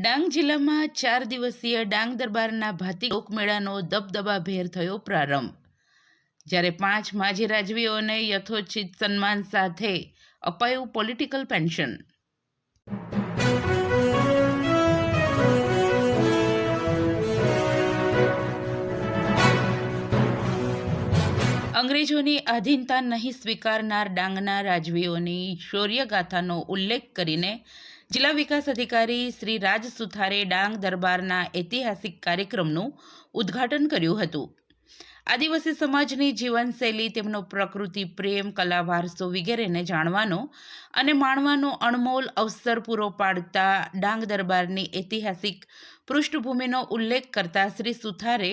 ડાંગ જિલ્લામાં ચાર દિવસીય ડાંગ દરબારના ભાતી લોકમેળાનો દબદબાભેર થયો પ્રારંભ. જ્યારે પાંચ માજી રાજવીઓને યથોચિત સન્માન સાથે અપાયું પોલિટિકલ પેન્શન. અંગ્રેજોની આધીનતા નહીં સ્વીકારનાર ડાંગના રાજવીઓની શૌર્યગાથાનો ઉલ્લેખ કરીને જિલ્લા વિકાસ અધિકારી શ્રી રાજ સુથારે ડાંગ દરબારના ઐતિહાસિક કાર્યક્રમનું ઉદ્ઘાટન કર્યું હતું. આદિવાસી સમાજની જીવનશૈલી, તેમનો પ્રકૃતિ, પ્રેમ, કલા, વારસો વગેરેને જાણવાનો અને માણવાનો અણમોલ અવસર પૂરો પાડતા ડાંગ દરબારની ઐતિહાસિક પૃષ્ઠભૂમિનો ઉલ્લેખ કરતા શ્રી સુથારે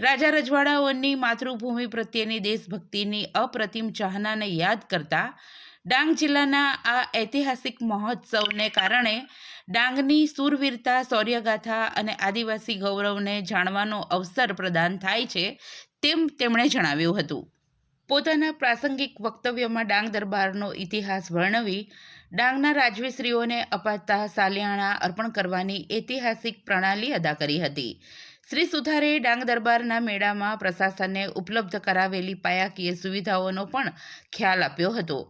રાજા રજવાડાઓની માતૃભૂમિ પ્રત્યેની દેશભક્તિની અપ્રતિમ ચાહનાને યાદ કરતા ડાંગ જિલ્લાના આ ઐતિહાસિક મહોત્સવને કારણે ડાંગની સુરવીરતા, શૌર્યગાથા અને આદિવાસી ગૌરવને જાણવાનો અવસર પ્રદાન થાય છે તેમ તેમણે જણાવ્યું હતું. પોતાના પ્રાસંગિક વક્તવ્યમાં ડાંગ દરબારનો ઇતિહાસ વર્ણવી ડાંગના રાજવીશ્રીઓને અપાતા સાલિયાણા અર્પણ કરવાની ઐતિહાસિક પ્રણાલી અદા કરી હતી. શ્રી સુથારે ડાંગ દરબારના મેળામાં પ્રશાસનને ઉપલબ્ધ કરાવેલી પાયાકીય સુવિધાઓનો પણ ખ્યાલ આપ્યો હતો.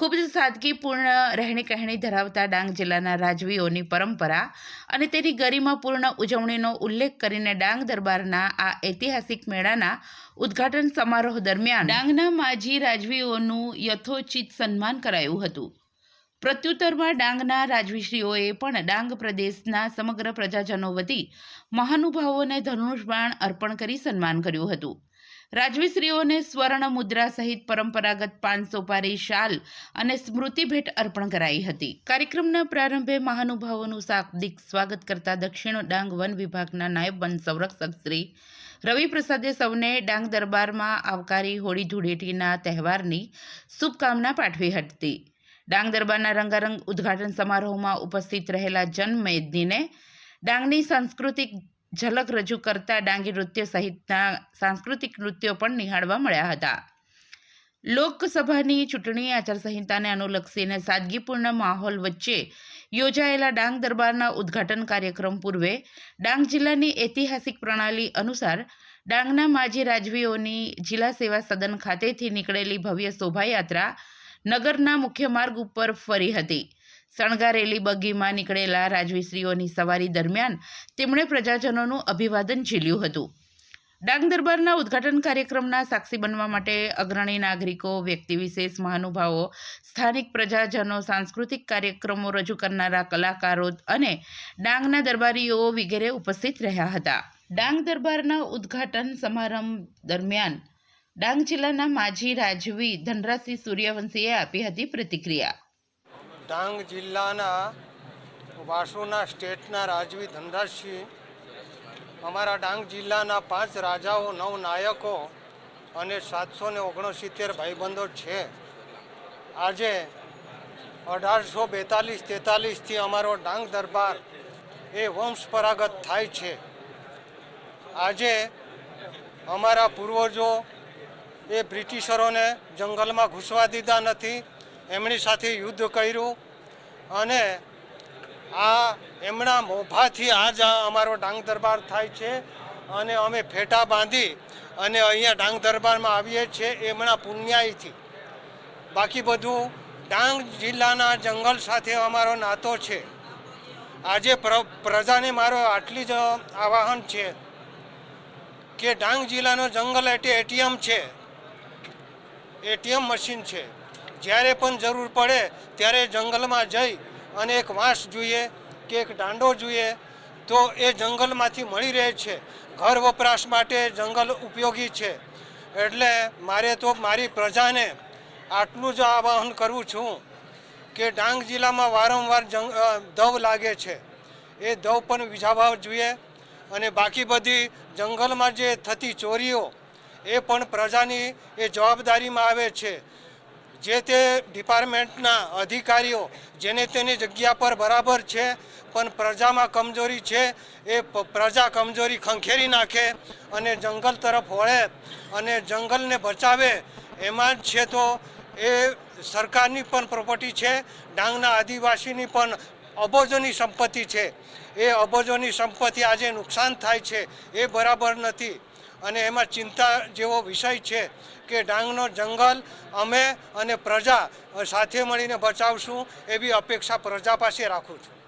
ખૂબ જ સાદગીપૂર્ણ રહેણી કહેણી ધરાવતા ડાંગ જિલ્લાના રાજવીઓની પરંપરા અને તેની ગરિમાપૂર્ણ ઉજવણીનો ઉલ્લેખ કરીને ડાંગ દરબારના આ ઐતિહાસિક મેળાના ઉદ્ઘાટન સમારોહ દરમિયાન ડાંગના માજી રાજવીઓનું યથોચિત સન્માન કરાયું હતું. પ્રત્યુત્તરમાં ડાંગના રાજવીશ્રીઓએ પણ ડાંગ પ્રદેશના સમગ્ર પ્રજાજનો વતી મહાનુભાવોને ધનુષબાણ અર્પણ કરી સન્માન કર્યું હતું. રાજવીશ્રીઓને સ્વર્ણ મુદ્રા સહિત પરંપરાગત પાંચસો પારી શાલ અને સ્મૃતિ ભેટ અર્પણ કરાઈ હતી. કાર્યક્રમના પ્રારંભે મહાનુભાવોનું શાબ્દિક સ્વાગત કરતા દક્ષિણ ડાંગ વન વિભાગના નાયબ વન સંરક્ષક શ્રી રવિ પ્રસાદે સૌને ડાંગ દરબારમાં આવકારી હોળી ધૂળેટીના તહેવારની શુભકામના પાઠવી હતી. ડાંગ દરબારના રંગારંગ ઉદ્ઘાટન સમારોહમાં ઉપસ્થિત રહેલા જનમેદનીને ડાંગની સાંસ્કૃતિક ઝલક રજૂ કરતા ડાંગી નૃત્ય સહિતના સાંસ્કૃતિક નૃત્યો પણ નિહાળવા મળ્યા હતા. લોકસભાની ચૂંટણી આચારસંહિતાને અનુલક્ષીને સાદગીપૂર્ણ માહોલ વચ્ચે યોજાયેલા ડાંગ દરબારના ઉદ્ઘાટન કાર્યક્રમ પૂર્વે ડાંગ જિલ્લાની ઐતિહાસિક પ્રણાલી અનુસાર ડાંગના માજી રાજવીઓની જિલ્લા સેવા સદન ખાતેથી નીકળેલી ભવ્ય શોભાયાત્રા નગરના મુખ્ય માર્ગ ઉપર ફરી હતી. શણગારેલી બગીમાં નીકળેલા રાજવીશ્રીઓની સવારી દરમિયાન તેમણે પ્રજાજનોનું અભિવાદન ઝીલ્યું હતું. ડાંગ દરબારના ઉદ્ઘાટન કાર્યક્રમના સાક્ષી બનવા માટે અગ્રણી નાગરિકો વ્યક્તિવિશેષ મહાનુભાવો, સ્થાનિક પ્રજાજનો, સાંસ્કૃતિક કાર્યક્રમો રજૂ કરનારા કલાકારો અને ડાંગના દરબારીઓ વગેરે ઉપસ્થિત રહ્યા હતા. ડાંગ દરબારના ઉદ્ઘાટન સમારંભ દરમિયાન ડાંગ જિલ્લાના માજી રાજવી ધનરાજસિંહ સૂર્યવંશીએ આપી હતી પ્રતિક્રિયા. ડાંગ જિલ્લાના વાસુના સ્ટેટના રાજવી ધનરાજસિંહ, અમારા ડાંગ જિલ્લાના પાંચ રાજાઓ, નવ નાયકો અને સાતસો ને ઓગણસિત્તેર ભાઈબંધો છે. આજે અઢારસો બેતાલીસ તેતાલીસથી અમારો ડાંગ દરબાર એ વંશપરાગત થાય છે. આજે અમારા પૂર્વજો એ બ્રિટિશરોને જંગલમાં ઘૂસવા દીધા નથી. એમની સાથે યુદ્ધ કર્યું અને આ એમના મોભાથી આજ અમારો ડાંગ દરબાર થાય છે અને અમે ફેટા બાંધી અને અહીંયા ડાંગ દરબારમાં આવીએ છીએ એમના પુણ્યાયથી બાકી બધું ડાંગ જિલ્લાના જંગલ સાથે અમારો નાતો છે. આજે પ્ર, પ્રજાને મારો આટલી જ આવાહન છે કે ડાંગ જિલ્લાનો જંગલ એટલે એટીએમ છે. એટીએમ મશીન છે. જ્યારે પણ જરૂર પડે ત્યારે જંગલમાં જઈ અને એક વાંસ જોઈએ કે એક દાંડો જોઈએ, તો એ જંગલમાંથી મળી રહે છે. ઘર વપરાશ માટે જંગલ ઉપયોગી છે. એટલે મારે તો મારી પ્રજાને આટલું જ આવાહન કરું છું કે ડાંગ જિલ્લામાં વારંવાર દવ લાગે છે. એ દવ પણ વિઝાવવા જોઈએ અને બાકી બધી જંગલમાં જે થતી ચોરીઓ, એ પણ પ્રજાની એ જવાબદારીમાં આવે છે. જે તે ડિપાર્ટમેન્ટના અધિકારીઓ જેને તેની જગ્યા પર બરાબર છે, પણ પ્રજામાં કમજોરી છે, એ પ્રજા કમજોરી ખંખેરી નાખે અને જંગલ તરફ વળે અને જંગલને બચાવે, એમાં જ છે તો એ સરકારની પણ પ્રોપર્ટી છે, ડાંગના આદિવાસીની પણ અબોજોની સંપત્તિ છે. એ અબોજોની સંપત્તિ આજે નુકસાન થાય છે, એ બરાબર નથી. અને એમાં ચિંતા જેવો વિષય છે કે ડાંગનો જંગલ અમે અને પ્રજા સાથે મળીને બચાવશું એવી અપેક્ષા પ્રજા પાસે રાખું છું.